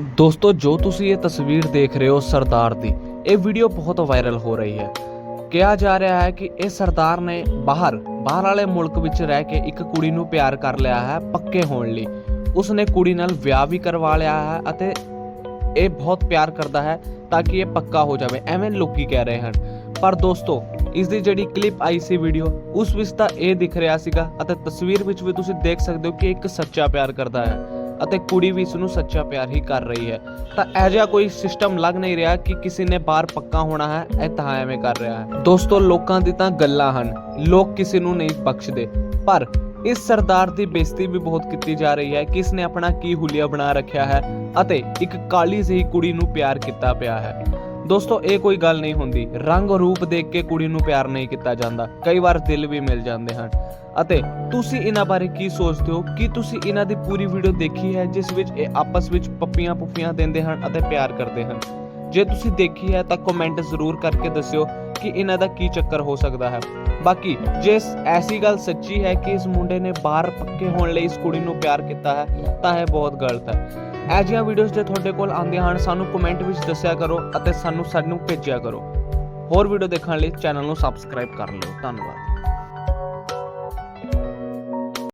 ਦੋਸਤੋ, ਜੋ ਤੁਸੀਂ ਇਹ ਤਸਵੀਰ ਦੇਖ ਰਹੇ ਹੋ ਸਰਦਾਰ ਦੀ, ਇਹ ਵੀਡੀਓ ਬਹੁਤ ਵਾਇਰਲ ਹੋ ਰਹੀ ਹੈ। ਕਿਹਾ ਜਾ ਰਿਹਾ ਹੈ ਕਿ ਇਹ ਸਰਦਾਰ ਨੇ ਬਾਹਰ ਬਾਹਰ ਵਾਲੇ ਮੁਲਕ ਵਿੱਚ ਰਹਿ ਕੇ ਇੱਕ ਕੁੜੀ ਨੂੰ ਪਿਆਰ ਕਰ ਲਿਆ ਹੈ, ਪੱਕੇ ਹੋਣ ਲਈ। ਉਸਨੇ ਕੁੜੀ ਨਾਲ ਵਿਆਹ ਵੀ ਕਰਵਾ ਲਿਆ ਹੈ ਅਤੇ ਇਹ ਬਹੁਤ ਪਿਆਰ ਕਰਦਾ ਹੈ ਤਾਂ ਕਿ ਇਹ ਪੱਕਾ ਹੋ ਜਾਵੇ, ਐਵੇਂ ਲੋਕੀ ਕਹਿ ਰਹੇ ਹਨ। ਪਰ ਦੋਸਤੋ, ਇਸ ਦੀ ਜਿਹੜੀ ਕਲਿੱਪ ਆਈ ਸੀ ਵੀਡੀਓ ਉਸ ਵਿੱਚ ਤਾਂ ਇਹ ਦਿਖ ਰਿਹਾ ਸੀਗਾ ਅਤੇ ਤਸਵੀਰ ਵਿੱਚ ਵੀ ਤੁਸੀਂ ਦੇਖ ਸਕਦੇ ਹੋ ਕਿ ਇੱਕ ਸੱਚਾ ਪਿਆਰ ਕਰਦਾ ਹੈ। ਅਤੇ ਕੁੜੀ ਵੀ ਇਸ ਨੂੰ ਸੱਚਾ ਪਿਆਰ ਹੀ ਕਰ ਰਹੀ ਹੈ। ਤਾਂ ਇਹ ਕੋਈ ਸਿਸਟਮ ਲੱਗ ਨਹੀਂ ਰਿਹਾ ਕਿ ਕਿਸੇ ਨੇ ਬਾਹਰ ਪੱਕਾ ਹੋਣਾ ਹੈ, ਇਹ ਤਾਂ ਐਵੇਂ ਕਰ ਰਿਹਾ ਹੈ। ਦੋਸਤੋ, ਲੋਕਾਂ ਦੀ ਤਾਂ ਗੱਲਾਂ ਹਨ। ਲੋਕ ਕਿਸੇ ਨੂੰ ਨਹੀਂ ਬਖਸ਼ਦੇ। ਪਰ ਇਸ ਸਰਦਾਰ ਦੀ ਬੇਇੱਜ਼ਤੀ ਵੀ ਬਹੁਤ ਕੀਤੀ ਜਾ ਰਹੀ ਹੈ ਕਿ ਇਸਨੇ ਆਪਣਾ ਕੀ ਹੁਲੀਆ ਬਣਾ ਰੱਖਿਆ ਹੈ ਅਤੇ ਇੱਕ ਕਾਲੀ ਜਿਹੀ ਕੁੜੀ ਨੂੰ ਪਿਆਰ ਕੀਤਾ ਪਿਆ ਹੈ। ਦੋਸਤੋ, ਇਹ ਕੋਈ ਗੱਲ ਨਹੀਂ ਹੁੰਦੀ। ਰੰਗ ਰੂਪ ਦੇਖ ਕੇ ਕੁੜੀ ਨੂੰ ਪਿਆਰ ਨਹੀਂ ਕੀਤਾ ਜਾਂਦਾ। ਕਈ ਵਾਰ ਦਿਲ ਵੀ ਮਿਲ ਜਾਂਦੇ ਹਨ। ਅਤੇ ਤੁਸੀਂ ਇਹਨਾਂ ਬਾਰੇ ਕੀ ਸੋਚਦੇ ਹੋ? ਕੀ ਤੁਸੀਂ ਇਹਨਾਂ ਦੀ ਪੂਰੀ ਵੀਡੀਓ ਦੇਖੀ ਹੈ, ਜਿਸ ਵਿੱਚ ਇਹ ਆਪਸ ਵਿੱਚ ਪੱਪੀਆਂ ਪੁੱਪੀਆਂ ਦਿੰਦੇ ਹਨ ਅਤੇ ਪਿਆਰ ਕਰਦੇ ਹਨ? ਜੇ ਤੁਸੀਂ ਦੇਖੀ ਹੈ, ਤਾਂ ਕਮੈਂਟ ਜ਼ਰੂਰ ਕਰਕੇ ਦੱਸਿਓ ਕਿ ਇਹਨਾਂ ਦਾ ਕੀ ਚੱਕਰ ਹੋ ਸਕਦਾ ਹੈ। ਬਾਕੀ, ਜੇ ਐਸੀ ਗੱਲ ਸੱਚੀ ਹੈ ਕਿ ਇਸ ਮੁੰਡੇ ਨੇ ਬਾਹਰ ਪੱਕੇ ਹੋਣ ਲਈ ਇਸ ਕੁੜੀ ਨੂੰ ਪਿਆਰ ਕੀਤਾ ਹੈ, ਤਾਂ ਇਹ ਬਹੁਤ ਗਲਤ ਹੈ। ਇਹ ਜਿਹੀਆਂ ਵੀਡੀਓਜ਼ ਜੇ ਤੁਹਾਡੇ ਕੋਲ ਆਉਂਦੀਆਂ ਹਨ, ਸਾਨੂੰ ਕਮੈਂਟ ਵਿੱਚ ਦੱਸਿਆ ਕਰੋ ਅਤੇ ਸਾਨੂੰ ਸਾਨੂੰ ਭੇਜਿਆ ਕਰੋ। ਹੋਰ ਵੀਡੀਓ ਦੇਖਣ ਲਈ ਚੈਨਲ ਨੂੰ ਸਬਸਕ੍ਰਾਈਬ ਕਰ ਲਓ। ਧੰਨਵਾਦ।